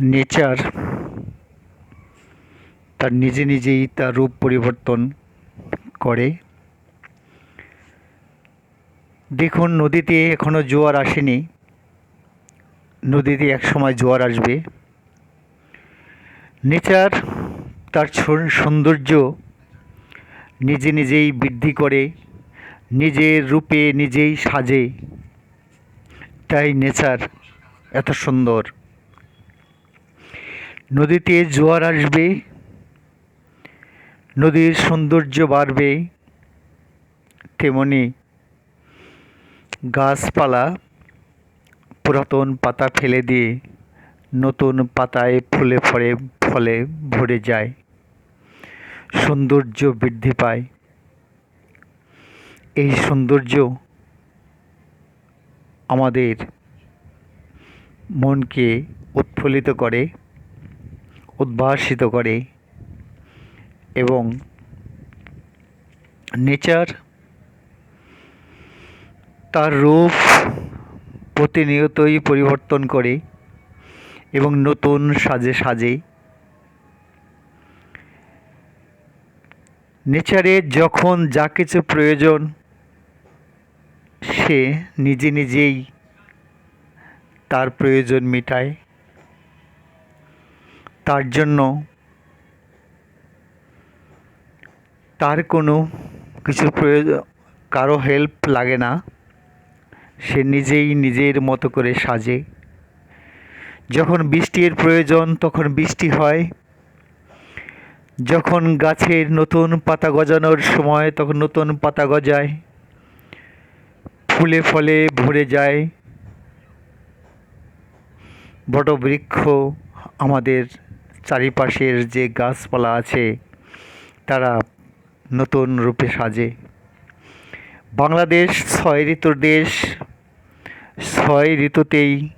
Nature, তার নিজে নিজেই তার রূপ পরিবর্তন করে। দেখুন, নদীতে এখনও জোয়ার আসেনি। নদীতে একসময় জোয়ার আসবে। নেচার তার সৌন্দর্য নিজে নিজেই বৃদ্ধি করে, নিজের রূপে নিজেই সাজে। তাই নেচার এত সুন্দর। নদীতে জোয়ার আসবে, নদীর সৌন্দর্য বাড়বে, তেমনি গাছপালা, পুরাতন পাতা ফেলে দিয়ে নতুন পাতায় ফুলে ফলে ফলে ভরে যায়। সৌন্দর্য বৃদ্ধি পায়। এই সৌন্দর্য আমাদের মনকে উৎফুল্লিত করে। উদ্ভাসিত করে এবং নেচার তার রূপ প্রতিনিয়তই পরিবর্তন করে এবং নতুন সাজে সাজে। নেচারে যখন যা কিছু প্রয়োজন, সে নিজে নিজেই তার প্রয়োজন মেটায়। তার জন্য তার কোনো কিছু প্রয়োজন কারও হেল্প লাগে না। সে নিজেই নিজের মতো করে সাজে। যখন বৃষ্টির প্রয়োজন তখন বৃষ্টি হয়। যখন গাছের নতুন পাতা গজানোর সময় তখন নতুন পাতা গজায়। ফুলে ফলে ভরে যায়। বটবৃক্ষ আমাদের চারিপাশের যে গাছপালা আছে, তারা নতুন রূপে সাজে। বাংলাদেশ ছয় ঋতুর দেশ। ছয় ঋতুতেই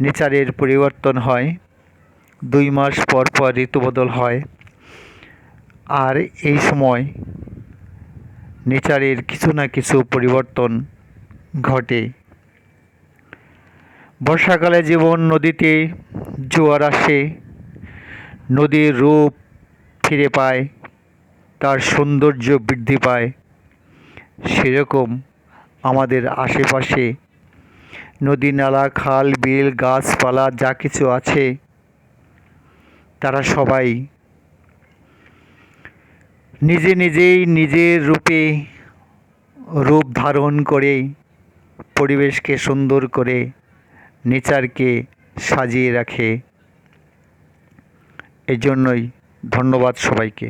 নেচারের পরিবর্তন হয়। দুই মাস পর পর ঋতু বদল হয়। আর এই সময় নেচারের কিছু না কিছু পরিবর্তন ঘটে। বর্ষাকালে যেমন নদীতে জোয়ার আসে নদীর রূপ ফিরে পায়, তার সৌন্দর্য বৃদ্ধি পায়। সেরকম আমাদের আশেপাশে নদী, নালা, খাল, বিল, গাছপালা যা কিছু আছে, তারা সবাই নিজে নিজেই নিজের রূপে রূপ ধারণ করে, পরিবেশকে সুন্দর করে নেচারকে সাজিয়ে রাখে। এজন্যই ধন্যবাদ সবাইকে।